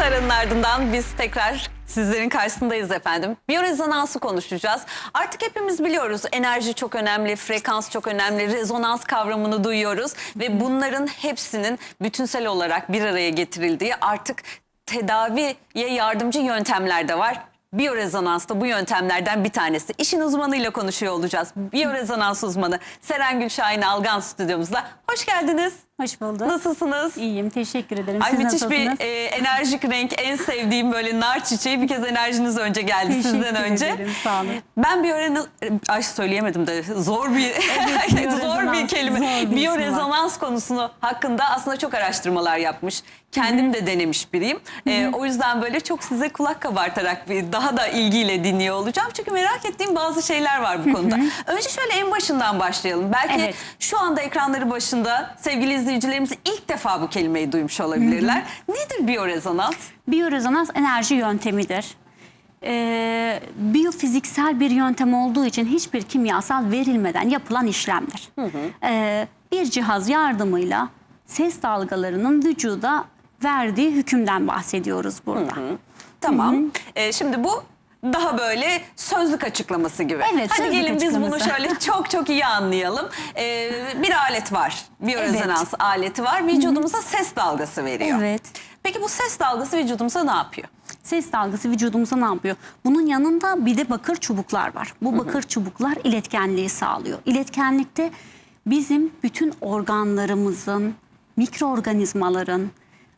aranın ardından biz tekrar sizlerin karşısındayız efendim. Biyorezonansı konuşacağız. Artık hepimiz biliyoruz enerji çok önemli, frekans çok önemli, rezonans kavramını duyuyoruz. Ve bunların hepsinin bütünsel olarak bir araya getirildiği artık tedaviye yardımcı yöntemler de var. Biyorezonans da bu yöntemlerden bir tanesi. İşin uzmanıyla konuşuyor olacağız. Biyorezonans uzmanı Seren Gülşahin Algan stüdyomuzda. Hoş geldiniz. Hoş bulduk. Nasılsınız? İyiyim, teşekkür ederim. Ay Siz müthiş nasılsınız? bir e, enerjik renk. En sevdiğim böyle nar çiçeği. Bir kez enerjiniz önce geldi Teşekkür sizden önce. ederim, sağ olun. Ben bir öğren ay söyleyemedim de zor bir zor bir biyorezonans, kelime. zor bir ismi Biyorezonans konusunu hakkında aslında çok araştırmalar yapmış. Kendim de denemiş biriyim. E, o yüzden böyle çok size kulak kabartarak bir daha da ilgiyle dinliyor olacağım. Çünkü merak ettiğim bazı şeyler var bu konuda. Önce şöyle en başından başlayalım. Belki Evet. şu anda ekranları başında sevgili izleyicilerimiz ilk defa bu kelimeyi duymuş olabilirler. Nedir biyorezonans? Biyorezonans enerji yöntemidir. Ee, biyofiziksel bir yöntem olduğu için hiçbir kimyasal verilmeden yapılan işlemdir. Ee, bir cihaz yardımıyla ses dalgalarının vücuda verdiği hükümden bahsediyoruz burada. Tamam. Ee, şimdi bu daha böyle sözlük açıklaması gibi. Evet, Hadi sözlük gelin biz bunu açıklaması. şöyle çok çok iyi anlayalım. Ee, bir alet var. Biyorezonans aleti var. Vücudumuza ses dalgası veriyor. Evet. Peki bu ses dalgası vücudumuza ne yapıyor? Ses dalgası vücudumuza ne yapıyor? Bunun yanında bir de bakır çubuklar var. Bu bakır çubuklar iletkenliği sağlıyor. İletkenlikte bizim bütün organlarımızın, mikroorganizmaların,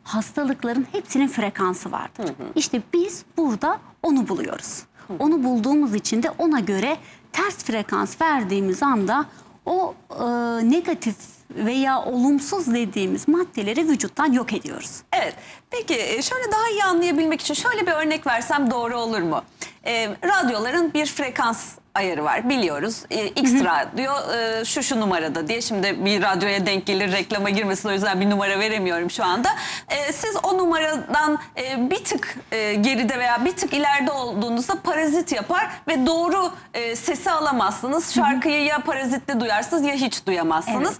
hastalıkların hepsinin frekansı vardır. İşte biz burada onu buluyoruz. Onu bulduğumuz için de ona göre ters frekans verdiğimiz anda o e, negatif veya olumsuz dediğimiz maddeleri vücuttan yok ediyoruz. Evet. Peki e, şöyle daha iyi anlayabilmek için şöyle bir örnek versem doğru olur mu? Ee, radyoların bir frekans ayarı var biliyoruz. Ee, X radyo e, şu şu numarada diye şimdi bir radyoya denk gelir reklama girmesin o yüzden bir numara veremiyorum şu anda. Ee, siz o numaradan e, bir tık e, geride veya bir tık ileride olduğunuzda parazit yapar ve doğru e, sesi alamazsınız. Şarkıyı ya parazitli duyarsınız ya hiç duyamazsınız.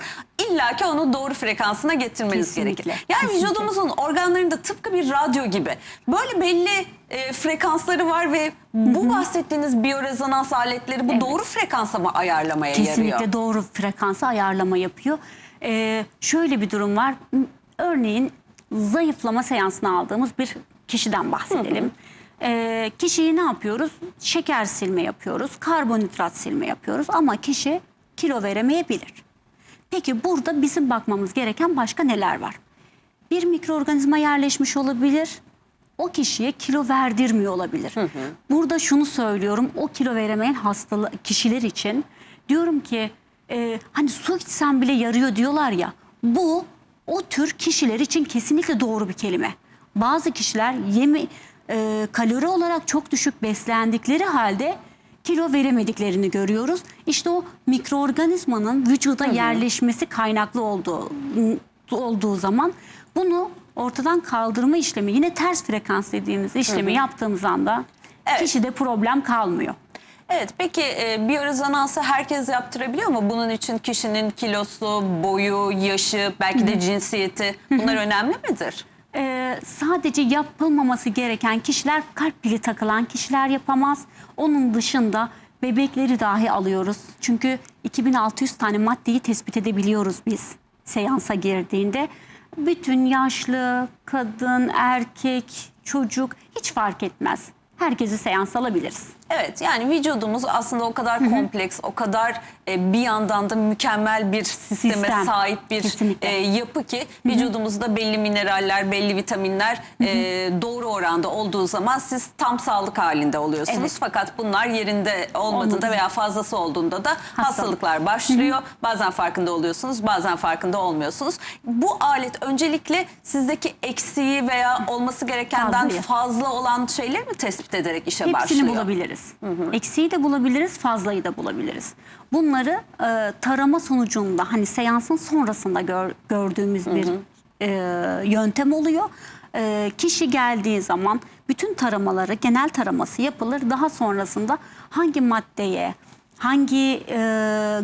İlla ki onu doğru frekansına getirmeniz Kesinlikle, gerekir. Yani kesinlikle. vücudumuzun organlarında tıpkı bir radyo gibi böyle belli e, frekansları var ve bu bahsettiğiniz biyorezonans aletleri bu doğru frekansa mı ayarlamaya Kesinlikle yarıyor? doğru frekansı ayarlama yapıyor. Ee, şöyle bir durum var. Örneğin zayıflama seansını aldığımız bir kişiden bahsedelim. Ee, kişiyi ne yapıyoruz? Şeker silme yapıyoruz, karbonhidrat silme yapıyoruz ama kişi kilo veremeyebilir. Peki burada bizim bakmamız gereken başka neler var? Bir mikroorganizma yerleşmiş olabilir. O kişiye kilo verdirmiyor olabilir. Burada şunu söylüyorum. O kilo veremeyen hastalı kişiler için diyorum ki e, hani su içsem bile yarıyor diyorlar ya. Bu o tür kişiler için kesinlikle doğru bir kelime. Bazı kişiler yeme e, kalori olarak çok düşük beslendikleri halde kilo veremediklerini görüyoruz. İşte o mikroorganizmanın vücuda yerleşmesi kaynaklı olduğu olduğu zaman bunu ortadan kaldırma işlemi yine ters frekans dediğimiz işlemi yaptığımız anda Evet. kişide problem kalmıyor. Evet peki e, biyorezonansı herkes yaptırabiliyor mu? Bunun için kişinin kilosu, boyu, yaşı, belki de cinsiyeti bunlar önemli midir? Ee, sadece yapılmaması gereken kişiler kalp pili takılan kişiler yapamaz. Onun dışında bebekleri dahi alıyoruz. Çünkü 2600 tane maddeyi tespit edebiliyoruz biz seansa girdiğinde. Bütün yaşlı, kadın, erkek, çocuk hiç fark etmez. Herkesi seans alabiliriz. Evet yani vücudumuz aslında o kadar kompleks, o kadar e, bir yandan da mükemmel bir sisteme Sistem. sahip bir Kesinlikle. e, yapı ki vücudumuzda belli mineraller, belli vitaminler e, doğru oranda olduğu zaman siz tam sağlık halinde oluyorsunuz. Evet. Fakat bunlar yerinde olmadığında Olmadı. veya fazlası olduğunda da hastalıklar başlıyor. Bazen farkında oluyorsunuz, bazen farkında olmuyorsunuz. Bu alet öncelikle sizdeki eksiği veya olması gerekenden fazla olan şeyleri mi tespit ederek işe Hepsini başlıyor? bulabiliriz. Eksiği de bulabiliriz, fazlayı da bulabiliriz. Bunları e, tarama sonucunda hani seansın sonrasında gör- gördüğümüz bir e, yöntem oluyor. E, kişi geldiği zaman bütün taramaları, genel taraması yapılır. Daha sonrasında hangi maddeye, hangi e,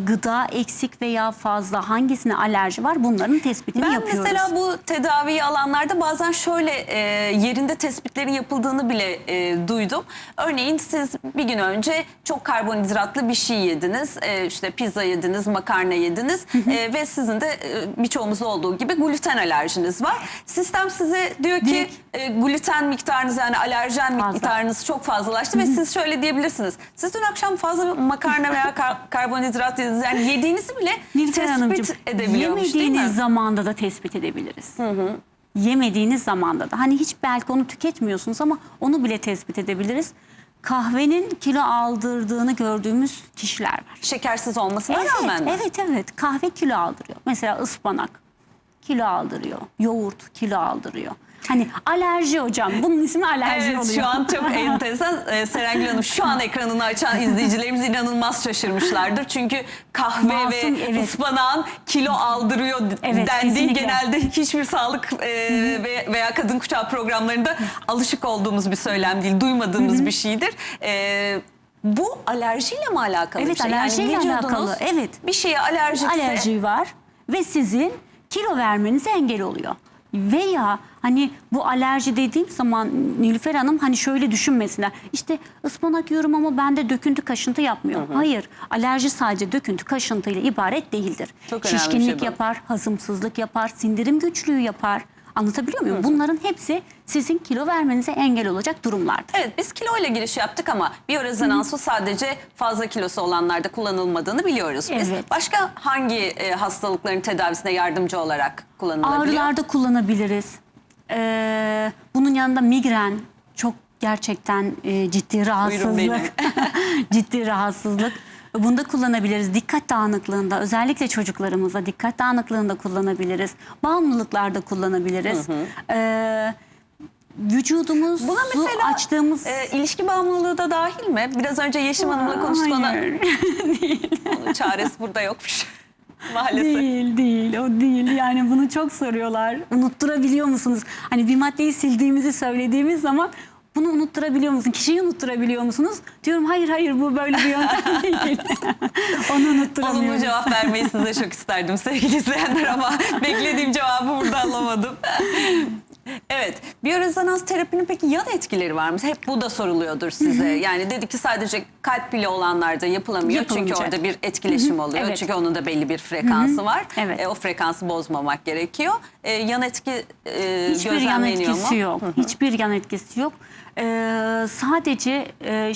gıda eksik veya fazla hangisine alerji var bunların tespitini Ben yapıyoruz. mesela bu tedaviyi alanlarda bazen şöyle e, yerinde tespitlerin yapıldığını bile e, duydum. Örneğin siz bir gün önce çok karbonhidratlı bir şey yediniz. E, işte pizza yediniz, makarna yediniz E, ve sizin de e, birçoğumuzda olduğu gibi gluten alerjiniz var. Sistem size diyor ki e, gluten miktarınız yani alerjen Fazla. miktarınız çok fazlalaştı ve siz şöyle diyebilirsiniz. Siz dün akşam fazla makarna veya kar- karbonhidrat yediniz. Yani yediğinizi bile Nilüfer tespit edebiliyormuş değil mi? yemediğiniz zamanda da tespit edebiliriz. Yemediğiniz zamanda da. Hani hiç belki onu tüketmiyorsunuz ama onu bile tespit edebiliriz. Kahvenin kilo aldırdığını gördüğümüz kişiler var. Şekersiz olmasına Evet, rağmen mi? evet, evet. Kahve kilo aldırıyor. Mesela ıspanak kilo aldırıyor. Yoğurt kilo aldırıyor. Hani alerji hocam. Bunun ismi alerji Evet oluyor. şu an çok enteresan. Ee, Serengil Hanım şu an ekranını açan izleyicilerimiz inanılmaz şaşırmışlardır. Çünkü kahve Masum, ve evet. ıspanağın kilo aldırıyor Evet, dendiği kesinlikle. genelde hiçbir sağlık e, ve- veya kadın kuşağı programlarında alışık olduğumuz bir söylem değil. Duymadığımız bir şeydir. E, bu alerjiyle mi alakalı Evet, bir şey? alerjiyle vücudunuz alakalı, evet. Bir şeye alerjikse alerji var ve sizin kilo vermenize engel oluyor. Veya hani bu alerji dediğim zaman Nilüfer Hanım hani şöyle düşünmesinler. İşte ıspanak yiyorum ama bende döküntü kaşıntı yapmıyor. Hayır alerji sadece döküntü kaşıntı ile ibaret değildir. Çok şey Şişkinlik bu. yapar, hazımsızlık yapar, sindirim güçlüğü yapar. Anlatabiliyor muyum? Bunların hepsi sizin kilo vermenize engel olacak durumlardır. Evet biz kilo ile giriş yaptık ama biyorezonansı sadece fazla kilosu olanlarda kullanılmadığını biliyoruz biz. Evet. Başka hangi e, hastalıkların tedavisine yardımcı olarak kullanılabiliyor? Ağrılarda kullanabiliriz. Ee, bunun yanında migren çok gerçekten e, ciddi rahatsızlık. ciddi rahatsızlık. Bunda kullanabiliriz. Dikkat dağınıklığında özellikle çocuklarımıza dikkat dağınıklığında kullanabiliriz. Bağımlılıklarda kullanabiliriz. Ee, vücudumuz Buna mesela açtığımız e, ilişki bağımlılığı da dahil mi? Biraz önce Yeşim Hanım'la konuştuk ona. Hayır. Onun çaresi burada yokmuş. Maalesef. Değil değil o değil yani bunu çok soruyorlar. Unutturabiliyor musunuz? Hani bir maddeyi sildiğimizi söylediğimiz zaman bunu unutturabiliyor musun? Kişiyi unutturabiliyor musunuz? Diyorum hayır hayır bu böyle bir yöntem değil. Onu Olumlu unutturamıyoruz. cevap vermeyi size çok isterdim sevgili izleyenler ama beklediğim cevabı burada alamadım. Evet, biyorezonans terapinin peki yan etkileri var mı? Hep bu da soruluyordur size. Yani dedik ki sadece kalp bile olanlarda yapılamıyor. Çünkü orada bir etkileşim oluyor. Evet. Çünkü onun da belli bir frekansı var. Evet. E, o frekansı bozmamak gerekiyor. E, yan etki e, Hiçbir yan etkisi mu? yok. Hiçbir yan etkisi yok. Ee, sadece e,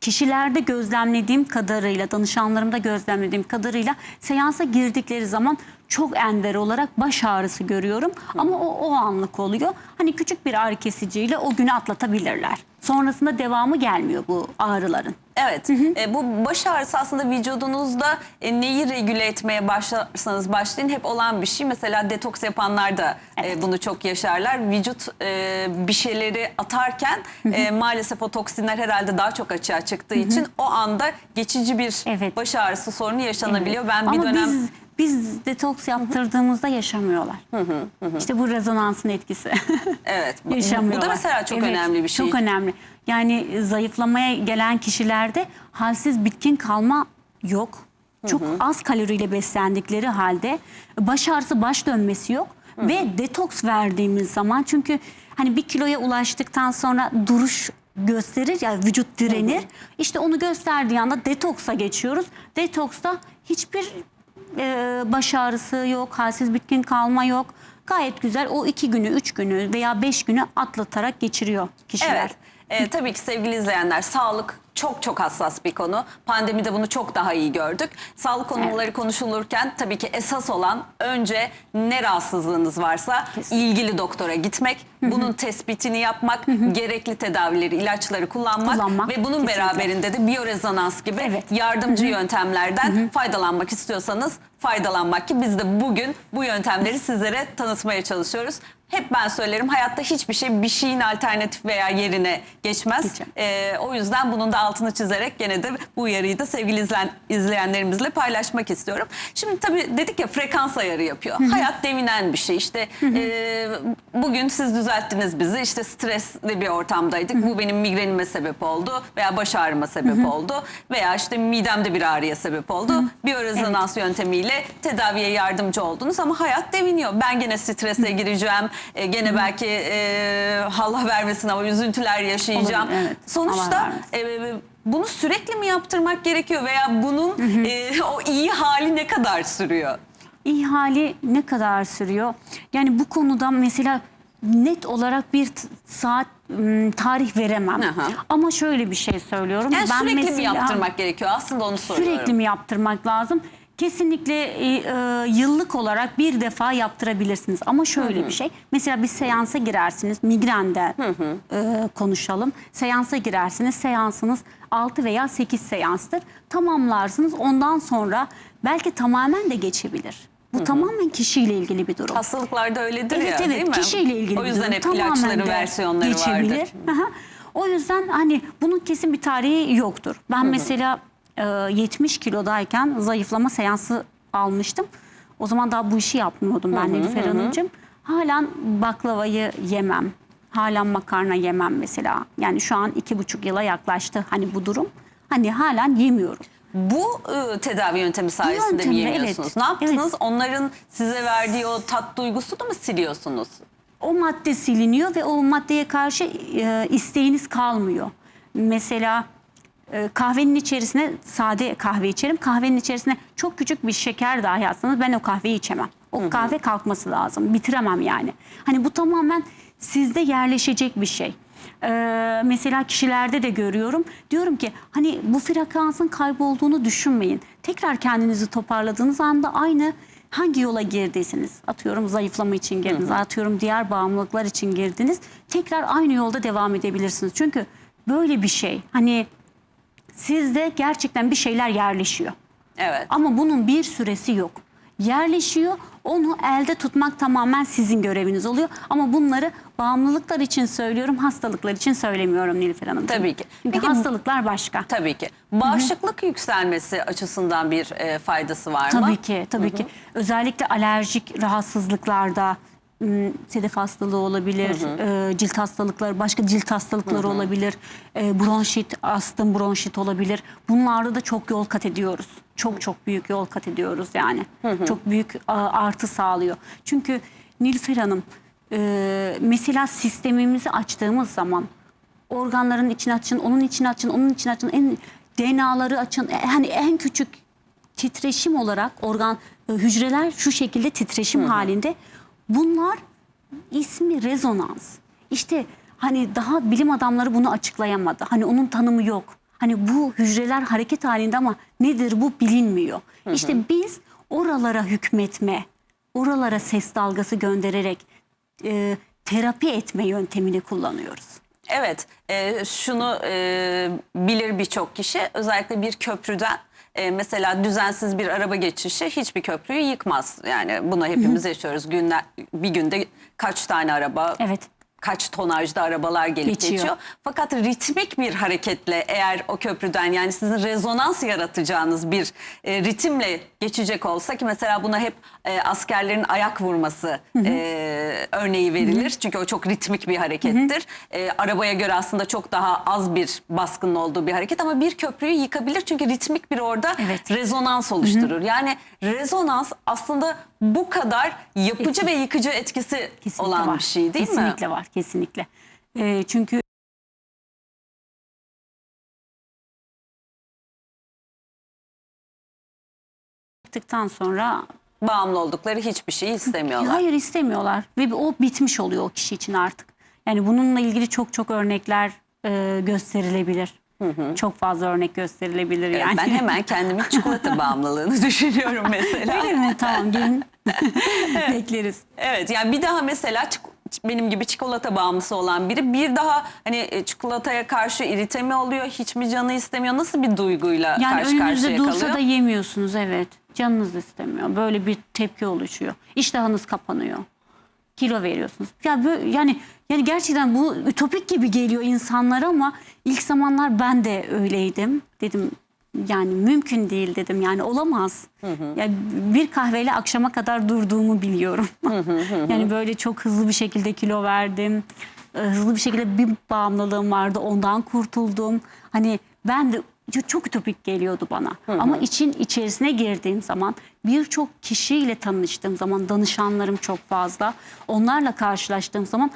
kişilerde gözlemlediğim kadarıyla, danışanlarımda gözlemlediğim kadarıyla seansa girdikleri zaman çok ender olarak baş ağrısı görüyorum. Ama o, o anlık oluyor. Hani küçük bir ağrı kesiciyle o günü atlatabilirler. Sonrasında devamı gelmiyor bu ağrıların. Evet. E, bu baş ağrısı aslında vücudunuzda e, neyi regüle etmeye başlarsanız başlayın hep olan bir şey. Mesela detoks yapanlar da e, bunu çok yaşarlar. Vücut e, bir şeyleri atarken e, maalesef o toksinler herhalde daha çok açığa çıktığı için o anda geçici bir Evet. baş ağrısı sorunu yaşanabiliyor. Ben bir Ama dönem biz biz detoks yaptırdığımızda yaşamıyorlar. İşte bu rezonansın etkisi. evet bu- bu yaşamıyorlar. da mesela çok Evet, önemli bir şey. Çok önemli. Yani zayıflamaya gelen kişilerde halsiz bitkin kalma yok. Çok az kaloriyle beslendikleri halde baş ağrısı, baş dönmesi yok. Ve detoks verdiğimiz zaman çünkü hani bir kiloya ulaştıktan sonra duruş gösterir ya vücut direnir. İşte onu gösterdiği anda detoksa geçiyoruz. Detoksta hiçbir e, baş ağrısı yok, halsiz bitkin kalma yok. Gayet güzel o iki günü, üç günü veya beş günü atlatarak geçiriyor kişiler. Evet. Ee, tabii ki sevgili izleyenler sağlık çok çok hassas bir konu. Pandemide bunu çok daha iyi gördük. Sağlık konuları konuşulurken tabii ki esas olan önce ne rahatsızlığınız varsa ilgili doktora gitmek, bunun tespitini yapmak, gerekli tedavileri, ilaçları kullanmak, Kullanmak, ve bunun kesinlikle. beraberinde de biyorezonans gibi Evet. yardımcı yöntemlerden faydalanmak istiyorsanız faydalanmak ki biz de bugün bu yöntemleri sizlere tanıtmaya çalışıyoruz. Hep ben söylerim hayatta hiçbir şey bir şeyin alternatif veya yerine geçmez. Ee, o yüzden bunun da altını çizerek gene de bu uyarıyı da sevgili izleyen, izleyenlerimizle paylaşmak istiyorum. Şimdi tabii dedik ya frekans ayarı yapıyor. Hayat devinen bir şey. İşte e, bugün siz düzelttiniz bizi. İşte stresli bir ortamdaydık. Bu benim migrenime sebep oldu veya baş ağrıma sebep oldu veya işte midemde bir ağrıya sebep oldu. Biyorezonans yöntemiyle tedaviye yardımcı oldunuz ama hayat deviniyor. Ben gene strese gireceğim. E, gene belki e, Allah vermesin ama üzüntüler yaşayacağım. Olabilir, evet. Sonuçta e, bunu sürekli mi yaptırmak gerekiyor veya bunun e, o iyi hali ne kadar sürüyor? İyi hali ne kadar sürüyor? Yani bu konuda mesela net olarak bir saat tarih veremem. Aha. Ama şöyle bir şey söylüyorum. Yani sürekli mi mesela- yaptırmak gerekiyor? Aslında onu soruyorum. Sürekli mi yaptırmak lazım? Kesinlikle e, e, yıllık olarak bir defa yaptırabilirsiniz. Ama şöyle bir şey. Mesela bir seansa girersiniz. Migrende e, konuşalım. Seansa girersiniz. Seansınız 6 veya 8 seanstır. Tamamlarsınız. Ondan sonra belki tamamen de geçebilir. Bu tamamen kişiyle ilgili bir durum. Hastalıklarda öyledir Evet ya evet değil mi? kişiyle ilgili O bir yüzden durum. hep Tamamen ilaçları de versiyonları geçebilir. vardır. Aha. O yüzden hani bunun kesin bir tarihi yoktur. Ben mesela 70 kilodayken zayıflama seansı almıştım. O zaman daha bu işi yapmıyordum ben Nilüfer Hanımcığım. Halen baklavayı yemem. Halen makarna yemem mesela. Yani şu an iki buçuk yıla yaklaştı hani bu durum. Hani halen yemiyorum. Bu e, tedavi yöntemi sayesinde mi yöntemle, yemiyorsunuz? evet. Ne yaptınız? Onların size verdiği o tat duygusunu mu siliyorsunuz? o madde siliniyor ve o maddeye karşı e, isteğiniz kalmıyor. Mesela e, kahvenin içerisine sade kahve içerim. Kahvenin içerisine çok küçük bir şeker dahi atsanız ben o kahveyi içemem. O kahve kalkması lazım. Bitiremem yani. Hani bu tamamen sizde yerleşecek bir şey. Ee, mesela kişilerde de görüyorum. Diyorum ki hani bu frekansın kaybolduğunu düşünmeyin. Tekrar kendinizi toparladığınız anda aynı hangi yola girdiyseniz atıyorum zayıflama için girdiniz atıyorum diğer bağımlılıklar için girdiniz tekrar aynı yolda devam edebilirsiniz. Çünkü böyle bir şey hani sizde gerçekten bir şeyler yerleşiyor. Evet. Ama bunun bir süresi yok. Yerleşiyor. Onu elde tutmak tamamen sizin göreviniz oluyor. Ama bunları bağımlılıklar için söylüyorum, hastalıklar için söylemiyorum Nilüfer Hanım. Tabii ki. Çünkü Peki- hastalıklar başka. Tabii ki. Bağışıklık yükselmesi açısından bir e, faydası var mı? Tabii ki, tabii ki. Özellikle alerjik rahatsızlıklarda sedef hastalığı olabilir, e, cilt hastalıkları, başka cilt hastalıkları olabilir, e, bronşit, astım bronşit olabilir. Bunlarda da çok yol kat ediyoruz. Çok çok büyük yol kat ediyoruz yani. Çok büyük artı sağlıyor. Çünkü Nilüfer Hanım, e, mesela sistemimizi açtığımız zaman organların içine açın, onun içine açın, onun içine açın, en DNA'ları açın. E, Hani en küçük titreşim olarak organ e, hücreler şu şekilde titreşim halinde. Bunlar ismi rezonans. İşte hani daha bilim adamları bunu açıklayamadı. Hani onun tanımı yok. Hani bu hücreler hareket halinde ama nedir bu bilinmiyor. İşte biz oralara hükmetme, oralara ses dalgası göndererek e, terapi etme yöntemini kullanıyoruz. Evet, e, şunu e, bilir birçok kişi. Özellikle bir köprüden e, mesela düzensiz bir araba geçişi hiçbir köprüyü yıkmaz. Yani bunu hepimiz yaşıyoruz. Günler bir günde kaç tane araba, Evet. Kaç tonajda arabalar gelip Geçiyor. geçiyor. Fakat ritmik bir hareketle eğer o köprüden yani sizin rezonans yaratacağınız bir e, ritimle geçecek olsa ki mesela buna hep e, askerlerin ayak vurması e, örneği verilir. Çünkü o çok ritmik bir harekettir. E, arabaya göre aslında çok daha az bir baskının olduğu bir hareket ama bir köprüyü yıkabilir. Çünkü ritmik bir orada Evet. rezonans oluşturur. Yani rezonans aslında bu kadar yapıcı ve yıkıcı etkisi Kesinlikle olan var. bir şey değil mi? kesinlikle var, kesinlikle. Ee, çünkü yaptıktan sonra bağımlı oldukları hiçbir şeyi istemiyorlar. hayır istemiyorlar ve o bitmiş oluyor o kişi için artık. Yani bununla ilgili çok çok örnekler e, gösterilebilir. Çok fazla örnek gösterilebilir yani. Ben hemen kendimin çikolata bağımlılığını düşünüyorum mesela. Öyle mi? Tamam gelin. Bekleriz. Evet yani bir daha mesela benim gibi çikolata bağımlısı olan biri bir daha hani e, çikolataya karşı irite mi oluyor? Hiç mi canı istemiyor? Nasıl bir duyguyla Yani karşı önünüzde karşıya dursa kalıyor? da yemiyorsunuz evet. Canınız istemiyor. Böyle bir tepki oluşuyor. İştahınız kapanıyor. Kilo veriyorsunuz. Ya böyle, yani yani gerçekten bu ütopik gibi geliyor insanlara ama ilk zamanlar ben de öyleydim. Dedim yani mümkün değil dedim. Yani olamaz. Yani bir kahveyle akşama kadar durduğumu biliyorum. yani böyle çok hızlı bir şekilde kilo verdim. Hızlı bir şekilde bir bağımlılığım vardı. Ondan kurtuldum. Hani ben de çok ütopik geliyordu bana. Ama için içerisine girdiğim zaman birçok kişiyle tanıştığım zaman danışanlarım çok fazla. Onlarla karşılaştığım zaman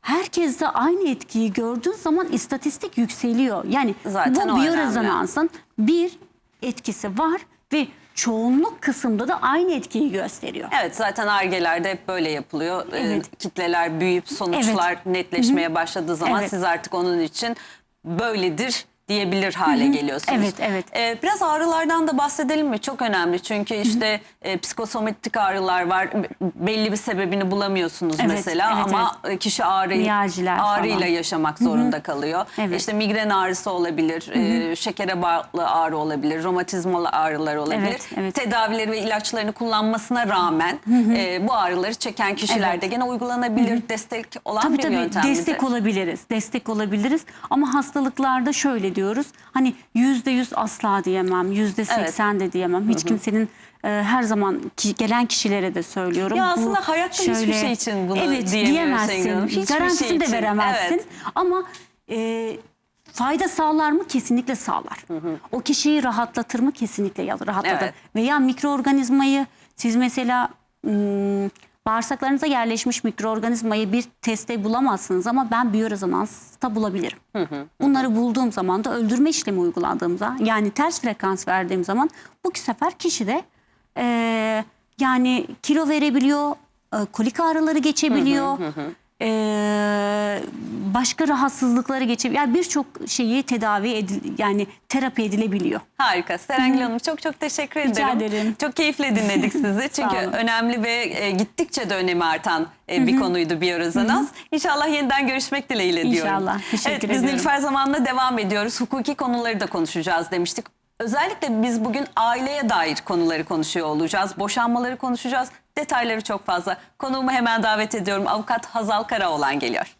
herkes de aynı etkiyi gördüğün zaman istatistik yükseliyor. Yani Zaten bu önemli. biyorezonansın bir etkisi var ve çoğunluk kısımda da aynı etkiyi gösteriyor. Evet zaten argelerde hep böyle yapılıyor. Ee, Evet. kitleler büyüyüp sonuçlar netleşmeye başladığı zaman Evet. siz artık onun için böyledir diyebilir hale geliyorsunuz. Evet, evet. Ee, biraz ağrılardan da bahsedelim mi? Çok önemli çünkü işte e, psikosomatik ağrılar var. Belli bir sebebini bulamıyorsunuz Evet, mesela evet, ama e, kişi ağrıyı, Miyaljiler ağrıyla falan. yaşamak zorunda kalıyor. Evet. İşte migren ağrısı olabilir, e, şekere bağlı ağrı olabilir, romatizmalı ağrılar olabilir. Evet, evet. Tedavileri ve ilaçlarını kullanmasına rağmen e, bu ağrıları çeken kişilerde Evet. gene uygulanabilir, destek olan Tabii bir tabii yöntem midir? destek olabiliriz. Destek olabiliriz. Ama hastalıklarda şöyle diyoruz. Hani yüzde yüz asla diyemem. Yüzde seksen de diyemem. Hiç kimsenin e, her zaman ki, gelen kişilere de söylüyorum. Ya Bu aslında hayatta hiçbir şey için bunu evet, diyemezsin. Hiçbir Garantisini şey de veremezsin. Evet. Ama e, fayda sağlar mı? Kesinlikle sağlar. O kişiyi rahatlatır mı? Kesinlikle rahatlatır. Evet. Veya mikroorganizmayı siz mesela ım, bağırsaklarınıza yerleşmiş mikroorganizmayı bir testte bulamazsınız ama ben biyorezonansta bulabilirim. Bunları bulduğum zaman da öldürme işlemi uyguladığımda yani ters frekans verdiğim zaman bu sefer kişi de eee, yani kilo verebiliyor, e, kolik ağrıları geçebiliyor. eee, başka rahatsızlıkları geçebiliyor. Yani birçok şeyi tedavi edil yani terapi edilebiliyor. Harika. Serengil Hanım çok çok teşekkür Rica ederim. ederim. Çok keyifle dinledik sizi. Çünkü önemli ve e, gittikçe de önemi artan e, bir konuydu biyorezonans. İnşallah yeniden görüşmek dileğiyle diyorum. İnşallah. Teşekkür evet, biz ediyorum. Nilüfer zamanla devam ediyoruz. Hukuki konuları da konuşacağız demiştik. Özellikle biz bugün aileye dair konuları konuşuyor olacağız. Boşanmaları konuşacağız. Detayları çok fazla. Konuğumu hemen davet ediyorum. Avukat Hazal Karaoğlan geliyor.